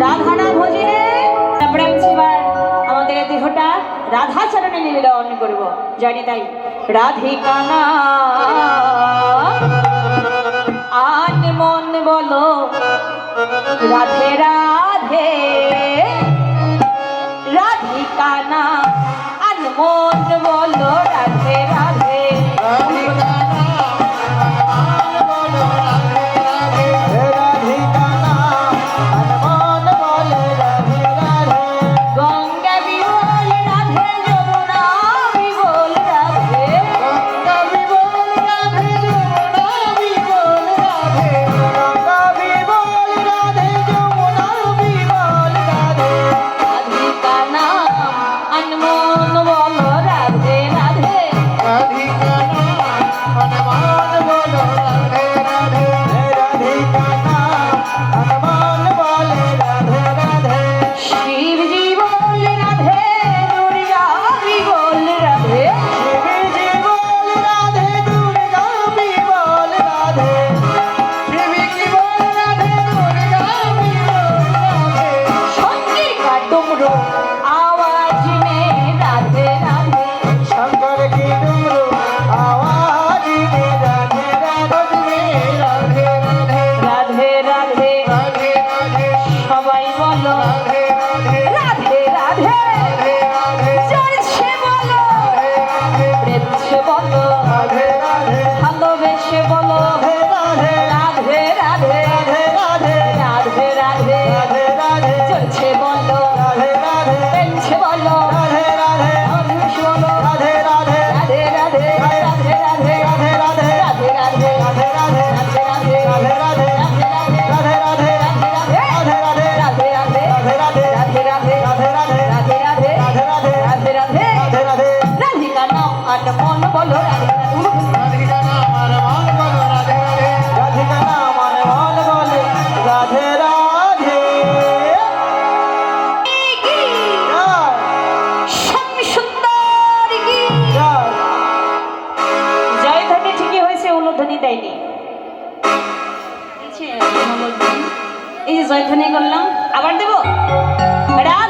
রাধানা ভোজনে প্রেম সেবার আমাদের দেহটা রাধা চরণে নিবেদন করব। জানি তাই। রাধিকানা আন মন বলো, রাধে রাধে। রাধিকানা আন মন বলো, রাধে রাধে। এই যে জয়খানি করলাম আবার দেবো? ম্যাডাম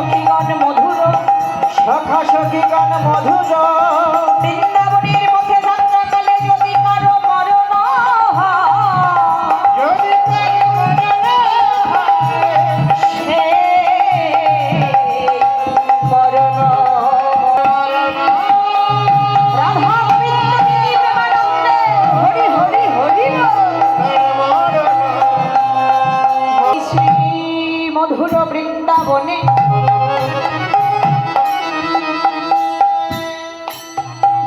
সখী গান মধুর সখা সখী গান মধুর বৃন্দ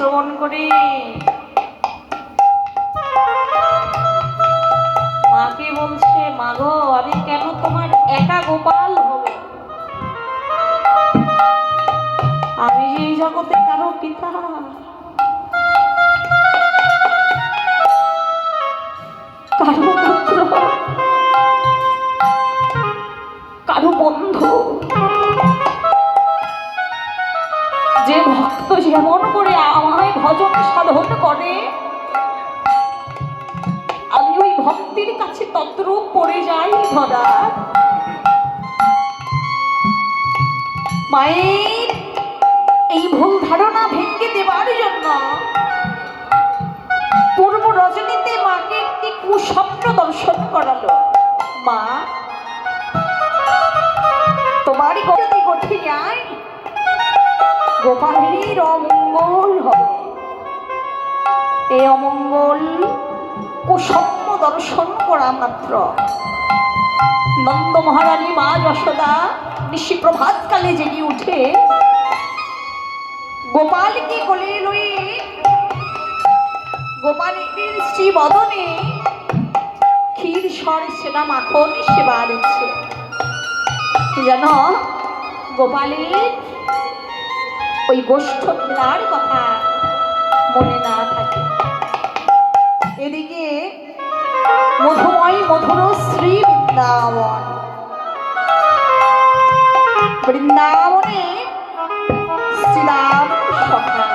শ্রবণ করে। মাকে বলছে, মাগো, আমি কেন তোমার একা গোপাল হব? আমি এই জগতে কারও পিতা। ভক্তির কাছে তদ্রূপ পড়ে যাই ধরা মায়ের এই ভুল ধারণা ভেঙে দেবার জন্য পূর্ব রজনীতে মাকে একটি কুস্বপ্ন দর্শন করালো। মা, তোমার যদি গঠে যায় গোপালের অমঙ্গল হবে। এই অমঙ্গল কুস্বপ্ন দর্শন করা মাত্র। নন্দ মহারানী মা যশোদা নিশি প্রভাতকালে জেগে উঠে গোপালকে কোলে লয়ে গোপালের শ্রী বদনে ক্ষীর স্বর সেনা মাখন সেবা দিচ্ছে। যেন গোপালের ওই গোষ্ঠ কথা মনে না থাকে। এদিকে মধুময় মধুর শ্রী বৃন্দাবন। বৃন্দাবনে শ্রীরাম সখা।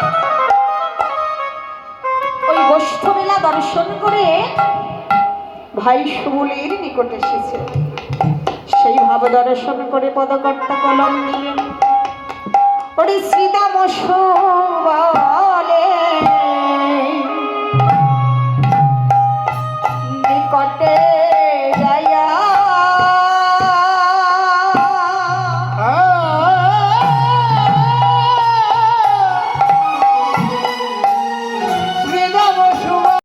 ওই গোষ্ঠ মেলা দর্শন করে ভাই সুবলের নিকট এসেছে। সেই ভাব দর্শন করে পদকর্তা কলম নিলেন। ওরে শ্রীদাম বলে